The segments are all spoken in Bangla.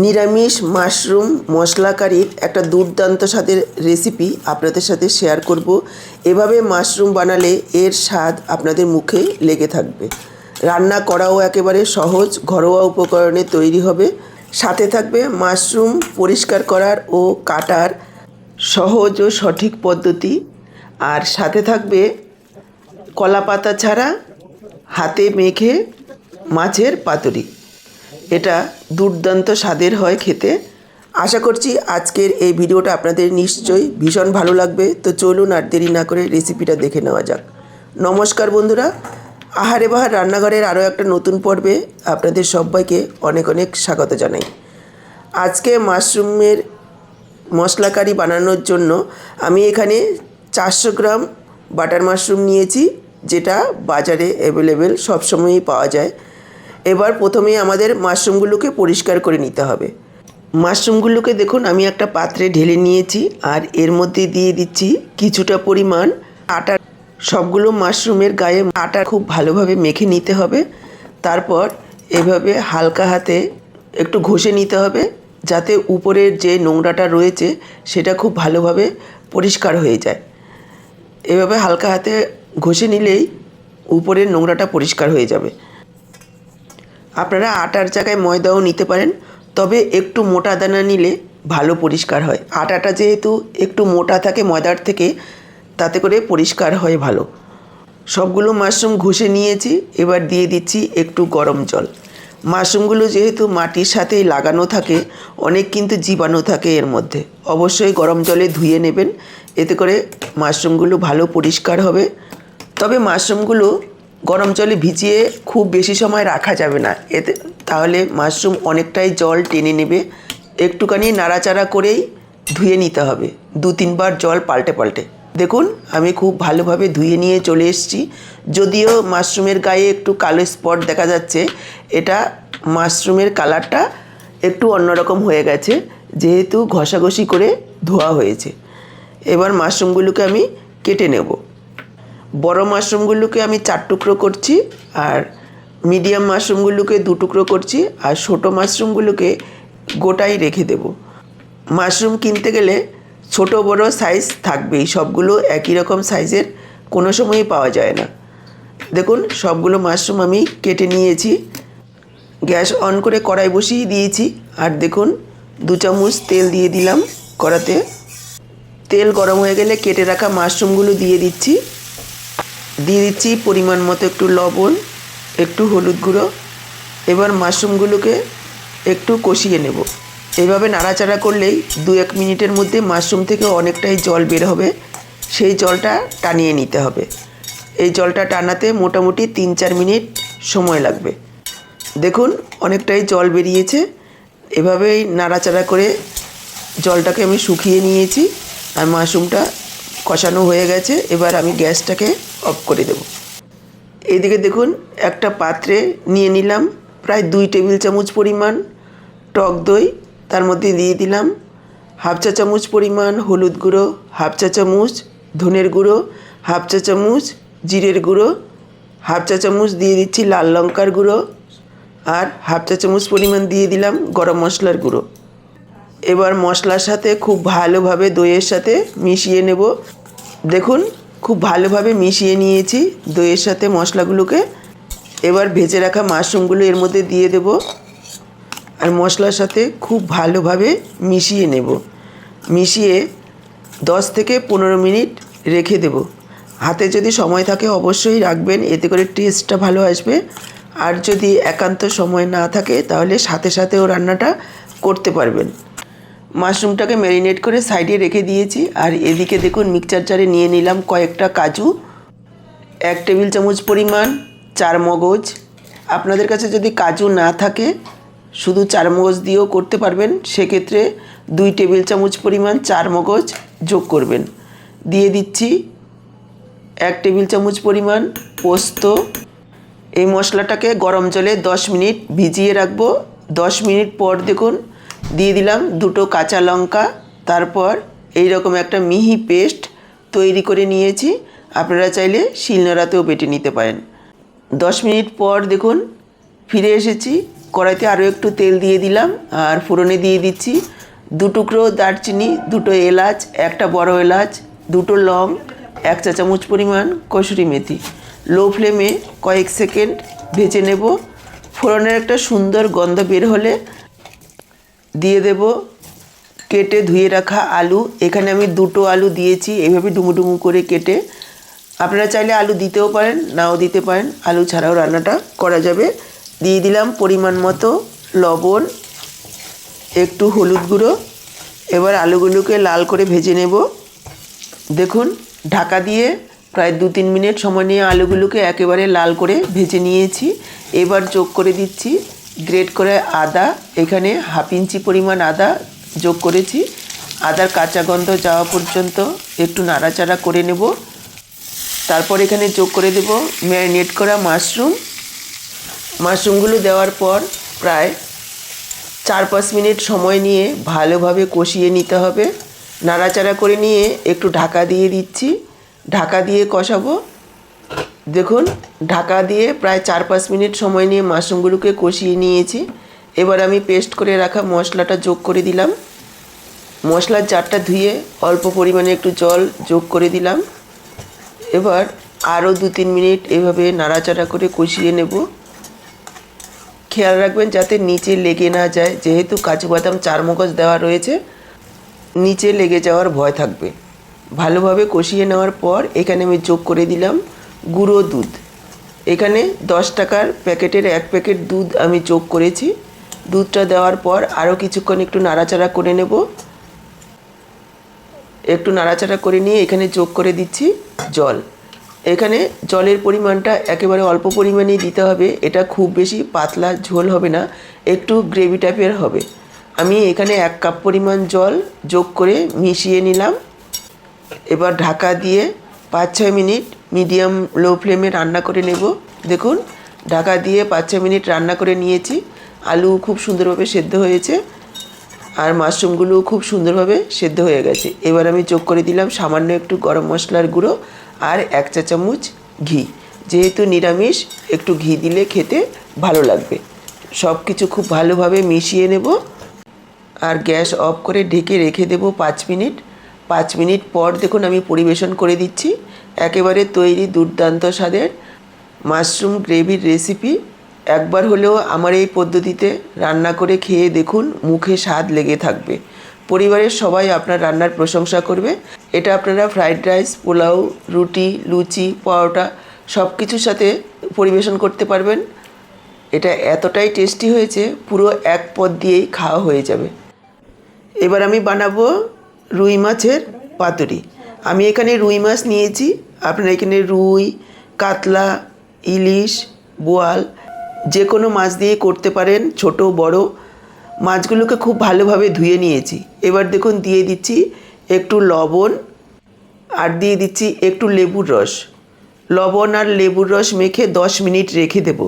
নিরামিষ মাশরুম মশলা কারির একটা দুর্দান্ত স্বাদের রেসিপি আপনাদের সাথে শেয়ার করব। এভাবে মাশরুম বানালে এর স্বাদ আপনাদের মুখে লেগে থাকবে। রান্না করাও একেবারে সহজ, ঘরোয়া উপকরণে তৈরি হবে। সাথে থাকবে মাশরুম পরিষ্কার করার ও কাটার সহজ ও সঠিক পদ্ধতি। আর সাথে থাকবে কলা পাতা ছাড়া হাতে মেখে মাছের পাতুরি। এটা দুর্দান্ত স্বাদের হয় খেতে। আশা করছি আজকের এই ভিডিওটা আপনাদের নিশ্চয়ই ভীষণ ভালো লাগবে। তো চলুন আর দেরি না করে রেসিপিটা দেখে নেওয়া যাক। নমস্কার বন্ধুরা, আহারে বাহার রান্নাঘরের আরও একটা নতুন পর্বে আপনাদের সবাইকে অনেক অনেক স্বাগত জানাই। আজকে মাশরুমের মশলা কারি বানানোর জন্য আমি এখানে চারশো গ্রাম বাটার মাশরুম নিয়েছি, যেটা বাজারে অ্যাভেলেবেল সবসময়ই পাওয়া যায়। এবার প্রথমেই আমাদের মাশরুমগুলোকে পরিষ্কার করে নিতে হবে। মাশরুমগুলোকে দেখুন, আমি একটা পাত্রে ঢেলে নিয়েছি আর এর মধ্যে দিয়ে দিচ্ছি কিছুটা পরিমাণ আটা সবগুলো মাশরুমের গায়ে আটা খুব ভালোভাবে মেখে নিতে হবে। তারপর এভাবে হালকা হাতে একটু ঘষে নিতে হবে যাতে উপরের যে নোংরাটা রয়েছে সেটা খুব ভালোভাবে পরিষ্কার হয়ে যায়। এভাবে হালকা হাতে ঘষে নিলেই উপরের নোংরাটা পরিষ্কার হয়ে যাবে। আপনারা আটার জায়গায় ময়দাও নিতে পারেন, তবে একটু মোটা দানা নিলে ভালো পরিষ্কার হয়। আটাটা যেহেতু একটু মোটা থাকে ময়দার থেকে, তাতে করে পরিষ্কার হয় ভালো। সবগুলো মাশরুম ঘষে নিয়েছি, এবার দিয়ে দিচ্ছি একটু গরম জল। মাশরুমগুলো যেহেতু মাটির সাথেই লাগানো থাকে, অনেক কিন্তু জীবাণু থাকে এর মধ্যে। অবশ্যই গরম জলে ধুয়ে নেবেন, এতে করে মাশরুমগুলো ভালো পরিষ্কার হবে। তবে মাশরুমগুলো গরম জলে ভিজিয়ে খুব বেশি সময় রাখা যাবে না। এতে তাহলে মাশরুম অনেকটাই জল টেনে নেবে। একটুখানি নাড়াচাড়া করেই ধুয়ে নিতে হবে। দু তিনবার জল পাল্টে পাল্টে। দেখুন, আমি খুব ভালোভাবে ধুয়ে নিয়ে চলে এসেছি। যদিও মাশরুমের গায়ে একটু কালো স্পট দেখা যাচ্ছে, এটা মাশরুমের কালারটা একটু অন্যরকম হয়ে গেছে, যেহেতু ঘষাঘষি করে ধোয়া হয়েছে। এবার মাশরুমগুলোকে আমি কেটে নেব। বড় মাশরুমগুলোকে আমি চার টুকরো করছি আর মিডিয়াম মাশরুমগুলোকে দু টুকরো করছি আর ছোটো মাশরুমগুলোকে গোটাই রেখে দেব। মাশরুম কিনতে গেলে ছোট বড় সাইজ থাকবেই, সবগুলো একই রকম সাইজের কোনো সময়ই পাওয়া যায় না। দেখুন, সবগুলো মাশরুম আমি কেটে নিয়েছি। গ্যাস অন করে কড়াই বসিয়ে দিয়েছি আর দেখুন, দু চামচ তেল দিয়ে দিলাম কড়াতে। তেল গরম হয়ে গেলে কেটে রাখা মাশরুমগুলো দিয়ে দিচ্ছি। দিয়ে দিচ্ছি পরিমাণ মতো একটু লবণ, একটু হলুদ গুঁড়ো। এবার মাশরুমগুলোকে একটু কষিয়ে নেব। এভাবে নাড়াচাড়া করলেই দু এক মিনিটের মধ্যে মাশরুম থেকে অনেকটাই জল বের হবে। সেই জলটা টানিয়ে নিতে হবে। এই জলটা টানাতে মোটামুটি তিন চার মিনিট সময় লাগবে। দেখুন, অনেকটাই জল বেরিয়েছে। এভাবেই নাড়াচাড়া করে জলটাকে আমি শুকিয়ে নিয়েছি। আর মাশরুমটা কষানো হয়ে গেছে। এবার আমি গ্যাসটাকে অফ করে দেব। এদিকে দেখুন, একটা পাত্রে নিয়ে নিলাম প্রায় দুই টেবিল চামচ পরিমাণ টক দই, তার মধ্যে দিয়ে দিলাম হাফ চা চামচ পরিমাণ হলুদ গুঁড়ো, হাফ চা চামচ ধনের গুঁড়ো, হাফ চা চামচ জিরের গুঁড়ো, হাফ চা চামচ দিয়ে দিচ্ছি লাল লঙ্কার গুঁড়ো আর হাফ চা চামচ পরিমাণ দিয়ে দিলাম গরম মশলার গুঁড়ো। এবার মশলার সাথে খুব ভালোভাবে দইয়ের সাথে মিশিয়ে নেব। দেখুন খুব ভালোভাবে মিশিয়ে নিয়েছি দইয়ের সাথে মশলাগুলোকে। এবার ভেজে রাখা মাশরুমগুলো এর মধ্যে দিয়ে দেব আর মশলার সাথে খুব ভালোভাবে মিশিয়ে নেব। মিশিয়ে দশ থেকে পনেরো মিনিট রেখে দেব। হাতে যদি সময় থাকে অবশ্যই রাখবেন, এতে করে টেস্টটা ভালো আসবে। আর যদি একান্ত সময় না থাকে তাহলে সাথে সাথেও রান্নাটা করতে পারবেন। মাশরুমটাকে ম্যারিনেট করে সাইডে রেখে দিয়েছি। আর এদিকে দেখুন মিক্সচার জারে নিয়ে নিলাম কয়েকটা কাজু, এক টেবিল চামচ পরিমাণ, চার মগজ। আপনাদের কাছে যদি কাজু না থাকে, শুধু চার মগজ দিয়েও করতে পারবেন। সেক্ষেত্রে দুই টেবিল চামচ পরিমাণ চার মগজ যোগ করবেন। দিয়ে দিচ্ছি এক টেবিল চামচ পরিমাণ পোস্ত। এই মশলাটাকে গরম জলে দশ মিনিট ভিজিয়ে রাখব। দশ মিনিট পর দেখুন দিয়ে দিলাম দুটো কাঁচা লঙ্কা, তারপর এই রকম একটা মিহি পেস্ট তৈরি করে নিয়েছি। আপনারা চাইলে শিলনোড়াতেও বেটে নিতে পারেন। দশ মিনিট পর দেখুন ফিরে এসেছি। কড়াইতে আরও একটু তেল দিয়ে দিলাম আর ফোড়নে দিয়ে দিচ্ছি। দু টুকরো দারচিনি, দুটো এলাচ, একটা বড় এলাচ, দুটো লং, এক চা চামচ পরিমাণ কসুরি মেথি। লো ফ্লেমে কয়েক সেকেন্ড ভেজে নেব। ফোড়নের একটা সুন্দর গন্ধ বের হলে দিয়ে দেব, কেটে ধুয়ে রাখা আলু। এখানে আমি দুটো আলু দিয়েছি, এভাবে ডুমু ডুমু করে কেটে। আপনারা চাইলে আলু দিতেও পারেন, নাও দিতে পারেন। আলু ছাড়াও রান্নাটা করা যাবে। দিয়ে দিলাম পরিমাণ মতো লবণ, একটু হলুদ গুঁড়ো। এবার আলুগুলোকে লাল করে ভেজে নেব। দেখুন, ঢাকা দিয়ে প্রায় দু তিন মিনিট সময় নিয়ে আলুগুলোকে একেবারে লাল করে ভেজে নিয়েছি। এবার যোগ করে দিচ্ছি। গ্রেট করে আদা, এখানে হাফ ইঞ্চি পরিমাণ আদা যোগ করেছি। আদার কাঁচা গন্ধ যাওয়া পর্যন্ত একটু নাড়াচাড়া করে নেব। তারপর এখানে যোগ করে দেব ম্যারিনেট করা মাশরুম। মাশরুমগুলো দেওয়ার পর প্রায় চার পাঁচ মিনিট সময় নিয়ে ভালোভাবে কষিয়ে নিতে হবে। নাড়াচাড়া করে নিয়ে একটু ঢাকা দিয়ে দিচ্ছি। ঢাকা দিয়ে কষাবো। দেখুন, ঢাকা দিয়ে প্রায় চার পাঁচ মিনিট সময় নিয়ে মাশরুমগুলোকে কষিয়ে নিয়েছি। এবার আমি পেস্ট করে রাখা মশলাটা যোগ করে দিলাম। মশলার জারটা ধুয়ে অল্প পরিমাণে একটু জল যোগ করে দিলাম। এবার আরও দু তিন মিনিট এভাবে নাড়াচাড়া করে কষিয়ে নেব। খেয়াল রাখবেন যাতে নিচে লেগে না যায়, যেহেতু কাজু বাদাম চারমগজ দেওয়া রয়েছে, নিচে লেগে যাওয়ার ভয় থাকবে। ভালোভাবে কষিয়ে নেওয়ার পর এখানে আমি যোগ করে দিলাম। গুঁড়ো দুধ। এখানে দশ টাকার প্যাকেটের এক প্যাকেট দুধ আমি যোগ করেছি। দুধটা দেওয়ার পর আরও কিছুক্ষণ একটু নাড়াচাড়া করে নেব। একটু নাড়াচাড়া করে নিয়ে এখানে যোগ করে দিচ্ছি জল। এখানে জলের পরিমাণটা একেবারে অল্প পরিমাণেই দিতে হবে। এটা খুব বেশি পাতলা ঝোল হবে না, একটু গ্রেভি টাইপের হবে। আমি এখানে এক কাপ পরিমাণ জল যোগ করে মিশিয়ে নিলাম। এবার ঢাকা দিয়ে পাঁচ ছয় মিনিট মিডিয়াম লো ফ্লেমে রান্না করে নেব। দেখুন, ঢাকা দিয়ে পাঁচ ছ মিনিট রান্না করে নিয়েছি। আলু খুব সুন্দরভাবে সেদ্ধ হয়েছে আর মাশরুমগুলো খুব সুন্দরভাবে সেদ্ধ হয়ে গেছে। এবার আমি যোগ করে দিলাম সামান্য একটু গরম মশলার গুঁড়ো আর এক চা চামচ ঘি। যেহেতু নিরামিষ, একটু ঘি দিলে খেতে ভালো লাগবে। সব কিছু খুব ভালোভাবে মিশিয়ে নেব আর গ্যাস অফ করে ঢেকে রেখে দেবো পাঁচ মিনিট। পাঁচ মিনিট পর দেখুন আমি পরিবেশন করে দিচ্ছি। একেবারে তৈরি দুর্দান্ত স্বাদের মাশরুম গ্রেভির রেসিপি একবার হলেও আমার এই পদ্ধতিতে রান্না করে খেয়ে দেখুন, মুখে স্বাদ লেগে থাকবে। পরিবারের সবাই আপনার রান্নার প্রশংসা করবে। এটা আপনারা ফ্রাইড রাইস পোলাও, রুটি, লুচি, পরোটা সব কিছুর সাথে পরিবেশন করতে পারবেন। এটা এতটাই টেস্টি হয়েছে, পুরো এক পদ দিয়েই খাওয়া হয়ে যাবে। এবার আমি বানাবো রুই মাছের পাতুরি। আমি এখানে রুই মাছ নিয়েছি। আপনারা এখানে রুই, কাতলা, ইলিশ, বোয়াল যে কোনো মাছ দিয়ে করতে পারেন, ছোট, বড়। মাছগুলোকে খুব ভালোভাবে ধুয়ে নিয়েছি। এবার দেখুন, দিয়ে দিচ্ছি একটু লবণ আর দিয়ে দিচ্ছি একটু লেবুর রস। লবণ আর লেবুর রস মেখে দশ মিনিট রেখে দেব।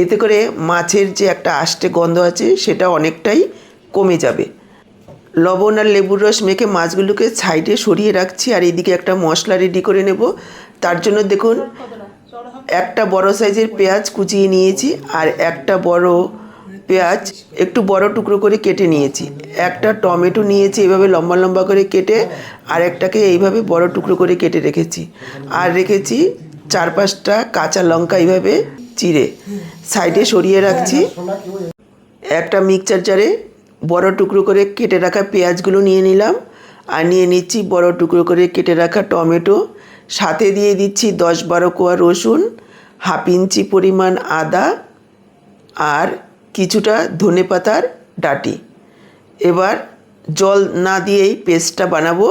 এতে করে মাছের যে একটা আষ্টে গন্ধ আছে, সেটা অনেকটাই কমে যাবে। লবণ আর লেবুর রস মেখে মাছগুলোকে সাইডে সরিয়ে রাখছি আর এদিকে একটা মশলা রেডি করে নেব। তার জন্য দেখুন, একটা বড় সাইজের পেঁয়াজ কুচিয়ে নিয়েছি আর একটা বড় পেঁয়াজ একটু বড় টুকরো করে কেটে নিয়েছি। একটা টমেটো নিয়েছি এভাবে লম্বা লম্বা করে কেটে আর একটাকে এইভাবে বড় টুকরো করে কেটে রেখেছি। আর রেখেছি চার পাঁচটা কাঁচা লঙ্কা এইভাবে চিড়ে। সাইডে সরিয়ে রাখছি। একটা মিক্সচার জারে বড় টুকরো করে কেটে রাখা পেঁয়াজগুলো নিয়ে নিলাম। আর নিয়ে নিচ্ছি বড় টুকরো করে কেটে রাখা টমেটো। সাথে দিয়ে দিচ্ছি দশ বারো কোয়া রসুন, হাফ ইঞ্চি পরিমাণ আদা আর কিছুটা ধনে পাতার ডাটি। এবার জল না দিয়েই পেস্টটা বানাবো।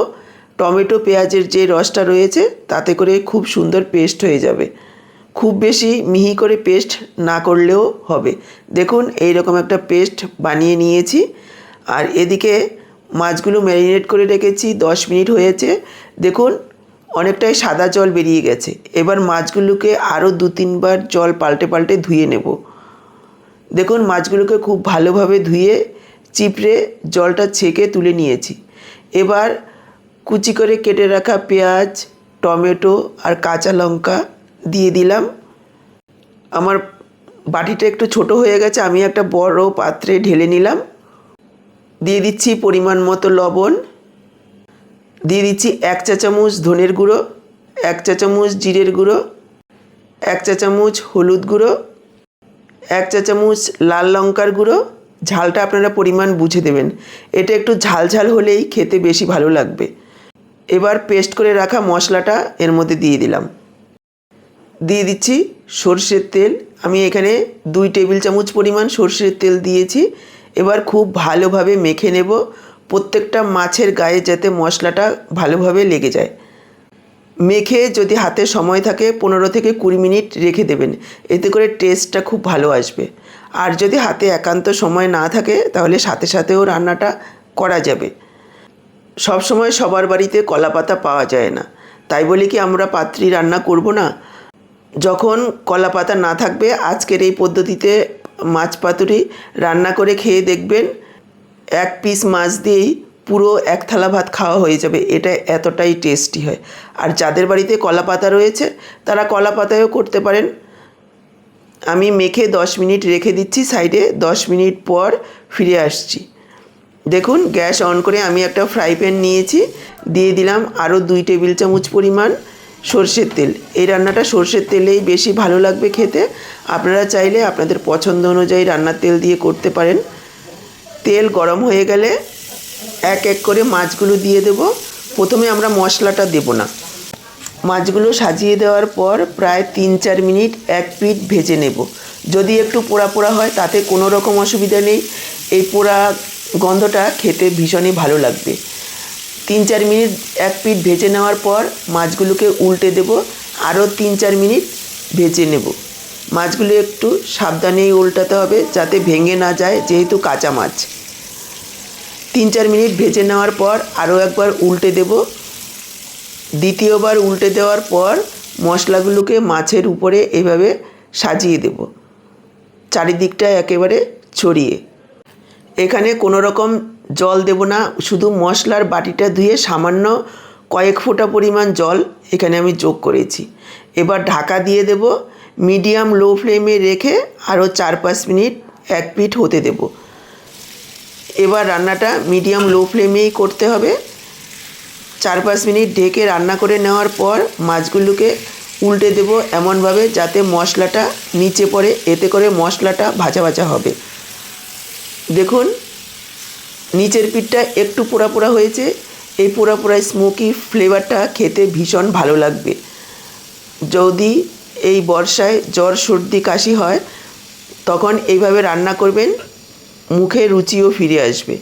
টমেটো, পেঁয়াজের যে রসটা রয়েছে তাতে করে খুব সুন্দর পেস্ট হয়ে যাবে। খুব বেশি মিহি করে পেস্ট না করলেও হবে। দেখুন এই রকম একটা পেস্ট বানিয়ে নিয়েছি। আর এদিকে মাছগুলো ম্যারিনেট করে রেখেছি, দশ মিনিট হয়েছে। দেখুন, অনেকটাই সাদা জল বেরিয়ে গেছে। এবার মাছগুলোকে আরও দু তিনবার জল পাল্টে পাল্টে ধুয়ে নেব। দেখুন, মাছগুলোকে খুব ভালোভাবে ধুয়ে, চিপড়ে জলটা ছেঁকে তুলে নিয়েছি। এবার কুচি করে কেটে রাখা পেঁয়াজ, টমেটো আর কাঁচা লঙ্কা দিয়ে দিলাম। আমার বাটিটা একটু ছোট হয়ে গেছে, আমি একটা বড় পাত্রে ঢেলে নিলাম। দিয়ে দিচ্ছি পরিমাণ মতো লবণ। দিয়ে দিচ্ছি এক চা চামচ ধনের গুঁড়ো, এক চা চামচ জিরের গুঁড়ো, এক চা চামচ হলুদ গুঁড়ো, এক চা চামচ লাল লঙ্কার গুঁড়ো। ঝালটা আপনারা পরিমাণ বুঝে দেবেন। এটা একটু ঝাল ঝাল হলেই খেতে বেশি ভালো লাগবে। এবার পেস্ট করে রাখা মশলাটা এর মধ্যে দিয়ে দিলাম। দিয়ে দিচ্ছি সর্ষের তেল। আমি এখানে দুই টেবিল চামচ পরিমাণ সর্ষের তেল দিয়েছি। এবার খুব ভালোভাবে মেখে নেব। প্রত্যেকটা মাছের গায়ে যাতে মশলাটা ভালোভাবে লেগে যায়। মেখে যদি হাতে সময় থাকে, পনেরো থেকে কুড়ি মিনিট রেখে দেবেন। এতে করে টেস্টটা খুব ভালো আসবে। আর যদি হাতে একান্ত সময় না থাকে, তাহলে সাথে সাথেও রান্নাটা করা যাবে। সব সময় সবার বাড়িতে কলা পাতা পাওয়া যায় না। তাই বলে কি আমরা পাত্রী রান্না করব না? যখন কলা পাতা না থাকবে, আজকের এই পদ্ধতিতে মাছ পাতুরি রান্না করে খেয়ে দেখবেন এক পিস মাছ দিয়েই পুরো এক থালা ভাত খাওয়া হয়ে যাবে। এটা এতটাই টেস্টি হয়। আর যাদের বাড়িতে কলা পাতা রয়েছে, তারা কলা পাতায়ও করতে পারেন। আমি মেখে দশ মিনিট রেখে দিচ্ছি, সাইডে দশ মিনিট পর ফিরে আসছি। দেখুন, গ্যাস অন করে আমি একটা ফ্রাই প্যান নিয়েছি। দিয়ে দিলাম আরও দুই টেবিল চামচ পরিমাণ সর্ষের তেল। এই রান্নাটা সর্ষের তেলেই বেশি ভালো লাগবে খেতে। আপনারা চাইলে আপনাদের পছন্দ অনুযায়ী রান্নার তেল দিয়ে করতে পারেন। তেল গরম হয়ে গেলে এক এক করে মাছগুলো দিয়ে দেব। প্রথমে আমরা মশলাটা দেব না। মাছগুলো সাজিয়ে দেওয়ার পর প্রায় তিন চার মিনিট এক পিঠ ভেজে নেব। যদি একটু পোড়া পোড়া হয়, তাতে কোনো রকম অসুবিধা নেই। এই পোড়া গন্ধটা খেতে ভীষণই ভালো লাগবে। তিন চার মিনিট এক পিঠ ভেজে নেওয়ার পর মাছগুলোকে উল্টে দেব, আরও তিন চার মিনিট ভেজে নেব। মাছগুলো একটু সাবধানেই উল্টাতে হবে যাতে ভেঙে না যায়, যেহেতু কাঁচা মাছ। তিন চার মিনিট ভেজে নেওয়ার পর আরও একবার উল্টে দেব। দ্বিতীয়বার উল্টে দেওয়ার পর মশলাগুলোকে মাছের উপরে এভাবে সাজিয়ে দেব। চারিদিকটা একেবারে ছড়িয়ে। এখানে কোনো রকম জল দেব না, শুধু মশলার বাটিটা ধুয়ে সামান্য কয়েক ফোঁটা পরিমাণ জল এখানে আমি যোগ করেছি। এবার ঢাকা দিয়ে দেব, মিডিয়াম লো ফ্লেমে রেখে আরও চার পাঁচ মিনিট এক পিঠ হতে দেব। এবার রান্নাটা মিডিয়াম লো ফ্লেমেই করতে হবে। চার পাঁচ মিনিট ঢেকে রান্না করে নেওয়ার পর মাছগুলোকে উল্টে দেব এমনভাবে যাতে মশলাটা নিচে পড়ে, এতে করে মশলাটা ভাজা ভাজা হবে। দেখুন নিচের পিঠটা একটু পোড়া পোড়া হয়েছে। এই পোড়া পোড়া স্মোকি ফ্লেভারটা খেতে ভীষণ ভালো লাগবে। যদি এই বর্ষায় জ্বর, সর্দি, কাশি হয়, তখন এইভাবে রান্না করবেন, মুখে রুচিও ফিরে আসবে।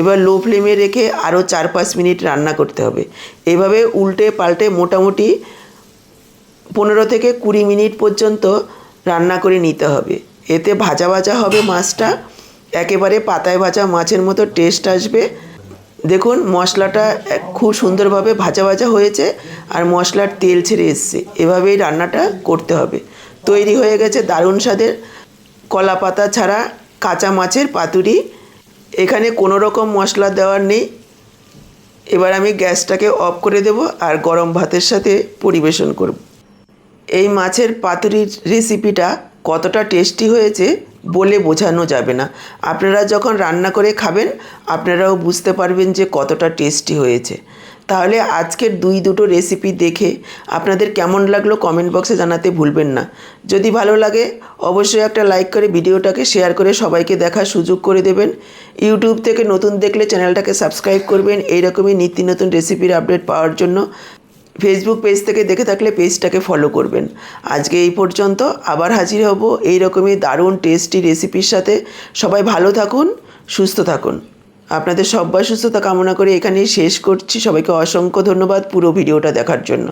এবার লো ফ্লেমে রেখে আরও চার পাঁচ মিনিট রান্না করতে হবে। এভাবে উল্টে পাল্টে মোটামুটি পনেরো থেকে কুড়ি মিনিট পর্যন্ত রান্না করে নিতে হবে। এতে ভাজা ভাজা হবে মাছটা। একেবারে পাতায় ভাজা মাছের মতো টেস্ট আসবে। দেখুন, মশলাটা খুব সুন্দরভাবে ভাজা ভাজা হয়েছে আর মশলার তেল ছেড়ে এসছে। এভাবেই রান্নাটা করতে হবে। তৈরি হয়ে গেছে দারুণ স্বাদের কলা পাতা ছাড়া কাঁচা মাছের পাতুরি। এখানে কোনো রকম মশলা দেওয়ার নেই। এবার আমি গ্যাসটাকে অফ করে দেব আর গরম ভাতের সাথে পরিবেশন করব। এই মাছের পাতুরির রেসিপিটা কতটা টেস্টি হয়েছে বলে বোঝানো যাবে না। আপনারা যখন রান্না করে খাবেন, আপনারাও বুঝতে পারবেন যে কতটা টেস্টি হয়েছে। তাহলে আজকের দুই দুটো রেসিপি দেখে আপনাদের কেমন লাগল কমেন্ট বক্সে জানাতে ভুলবেন না। যদি ভালো লাগে, অবশ্যই একটা লাইক করে ভিডিওটাকে শেয়ার করে সবাইকে দেখার সুযোগ করে দেবেন। ইউটিউব থেকে নতুন দেখলে চ্যানেলটাকে সাবস্ক্রাইব করবেন। এইরকমই নিত্য নতুন রেসিপির আপডেট পাওয়ার জন্য। ফেসবুক পেজ থেকে দেখে থাকলে পেজটাকে ফলো করবেন। আজকে এই পর্যন্ত আবার হাজির হব এই রকমই দারুণ টেস্টি রেসিপির সাথে। সবাই ভালো থাকুন, সুস্থ থাকুন। আপনাদের সবাই সুস্থতা কামনা করে এখানেই শেষ করছি। সবাইকে অসংখ্য ধন্যবাদ পুরো ভিডিওটা দেখার জন্য।